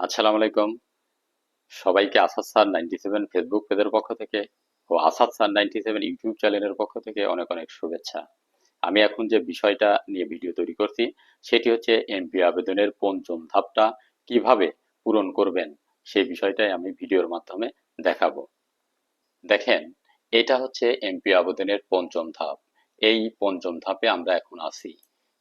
আসসালামু আলাইকুম। সবাইকে Asad sir ninety seven Facebook পেজের পক্ষ থেকে ও Asad sir ninety seven YouTube চ্যানেলের পক্ষ থেকে অনেক অনেক শুভেচ্ছা। আমি এখন যে বিষয়টা নিয়ে ভিডিও তৈরি করছি, সেটি হচ্ছে এমপি আবেদনের পঞ্চম ধাপটা, কীভাবে পূরণ করবেন সেই বিষয়টাই আমি ভিডিওর মাধ্যমে দেখাবো। দেখেন, এটা হচ্ছে এমপি আবেদনের পঞ্চম ধাপ। এই পঞ্চম ধাপে আমরা এখন আছি।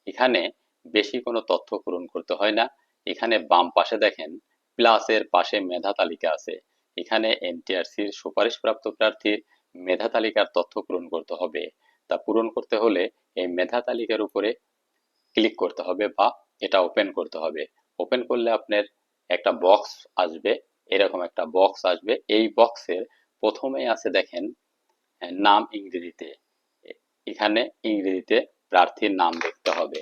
এখানে বেশি কোনো তথ্য পূরণ করতে হয় না। এখানে বাম পাশে দেখেন প্লাসের পাশে মেধা তালিকা আছে। এখানে এনটিআরসির সুপারিশপ্রাপ্ত প্রার্থীর মেধা তালিকার তথ্য পূরণ করতে হবে। তা পূরণ করতে হলে এই মেধা তালিকার উপরে ক্লিক করতে হবে বা এটা ওপেন করতে হবে। ওপেন করলে আপনার একটা বক্স আসবে, এরকম একটা বক্স আসবে। এই বক্সের প্রথমে আছে দেখেন নাম ইংরেজিতে। এখানে ইংরেজিতে প্রার্থীর নাম দেখতে হবে।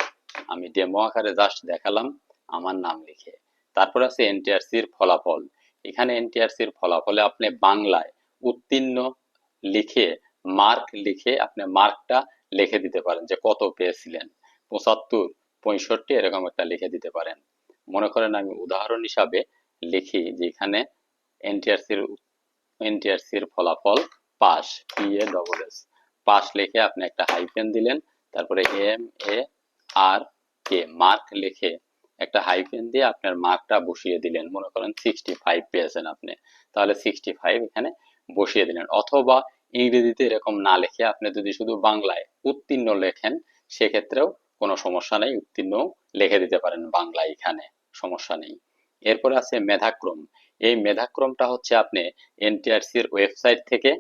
আমি ডেমো আকারে জাস্ট দেখালাম। আমার নাম লিখে। তারপর আছে এনটিআরসির ফলাফল। এখানে এনটিআরসির ফলাফলে আপনি বাংলায় উত্তীর্ণ লিখে মার্ক লিখে আপনি মার্কটা লিখে দিতে পারেন যে কত পেয়েছিলেন। পঁচাত্তর, পঁয়ষট্টি এরকম একটা লিখে দিতে পারেন। মনে করেন আমি উদাহরণ হিসাবে লিখি যে এখানে এনটিআরসির এনটিআরসির ফলাফল pass P A double S pass লিখে আপনি একটা হাইফেন দিলেন, তারপরে M A R K mark লিখে একটা হাইফেন দিয়ে আপনার মার্কটা বসিয়ে দিলেন। মনে করেন সিক্সটি ফাইভ পেয়েছেন আপনি। তাহলে সিক্সটি ফাইভ এখানে বসিয়ে দিলেন। অথবা ইংরেজিতে এরকম না লিখে আপনি যদি শুধু বাংলায় উত্তীর্ণ লেখেন, সেক্ষেত্রেও কোনো সমস্যা নেই, উত্তীর্ণ লিখে দিতে পারেন বাংলা এখানে। সমস্যা নেই। এরপরে আছে মেধাক্রম। এই মেধাক্রমটা হচ্ছে আপনি এনটিআরসির ওয়েবসাইট থেকে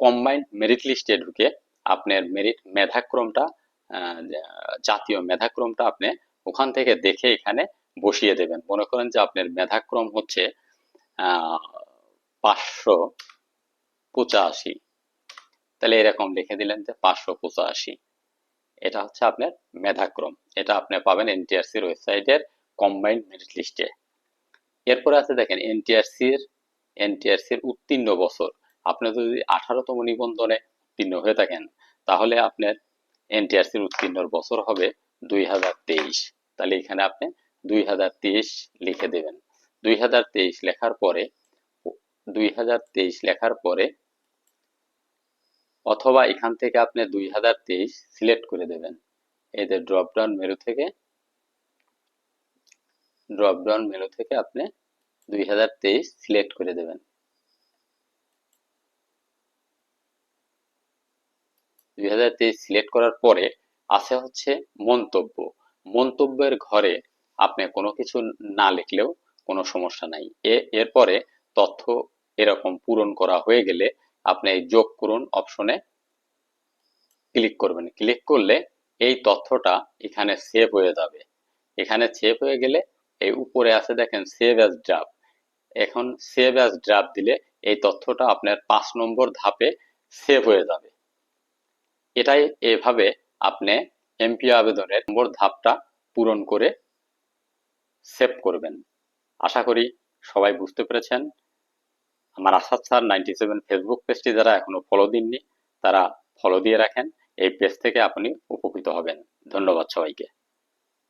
কম্বাইন্ড মেরিট লিস্টে ঢুকে আপনার মেরিট মেধাক্রমটা জাতীয় মেধাক্রমটা আপনি ওখান থেকে দেখে এখানে বসিয়ে দেবেন। মনে করেন যে আপনার মেধাক্রম হচ্ছে পাঁচশো পঁচাশি। তাহলে এরকম লিখে দিলেন যে পাঁচশো পঁচাশি। এটা হচ্ছে আপনার মেধাক্রম। এটা আপনি পাবেন এনটিআরসির ওয়েবসাইটের কম্বাইন্ড মেরিট লিস্টে এরপরে আছে দেখেন, এনটিআরসির এনটিআরসির উত্তীর্ণ বছর। আপনি যদি আঠারোতম নিবন্ধনে উত্তীর্ণ হয়ে থাকেন, তাহলে আপনার এনটিআরসির উত্তীর্ণর বছর হবে দুই হাজার তেইশ। তাহলে এখানে আপনি দুই হাজার তেইশ লিখে দেবেন। দুই হাজার তেইশ লেখার পরে, দুই হাজার তেইশ লেখার পরে অথবা এখান থেকে আপনি দুই হাজার তেইশ সিলেক্ট করে দেবেন। এই যে ড্রপ ডাউন মেনু থেকে ড্রপ ডাউন মেনু থেকে আপনি দুই হাজার তেইশ সিলেক্ট করে দেবেন। দুই হাজার তেইশ সিলেক্ট করার পরে আছে হচ্ছে মন্তব্য। মন্তব্যের ঘরে আপনি কোনো কিছু না লিখলেও কোনো সমস্যা নাই। এ, এরপরে তথ্য এরকম পূরণ করা হয়ে গেলে আপনি এই যোগ করুন অপশনে ক্লিক করবেন। ক্লিক করলে এই তথ্যটা এখানে সেভ হয়ে যাবে। এখানে সেভ হয়ে গেলে এই উপরে আছে দেখেন সেভ অ্যাজ ড্রাফট এখন সেভ অ্যাজ ড্রাফট দিলে এই তথ্যটা আপনার পাঁচ নম্বর ধাপে সেভ হয়ে যাবে। এটাই এভাবে আপনি এমপি আবেদনের নম্বর ধাপটা পূরণ করে সেভ করবেন। আশা করি সবাই বুঝতে পেরেছেন। আমার Asad sir ninety seven Facebook পেজটি যারা এখনও ফলো দিননি, তারা ফলো দিয়ে রাখেন। এই পেজ থেকে আপনি উপকৃত হবেন। ধন্যবাদ সবাইকে।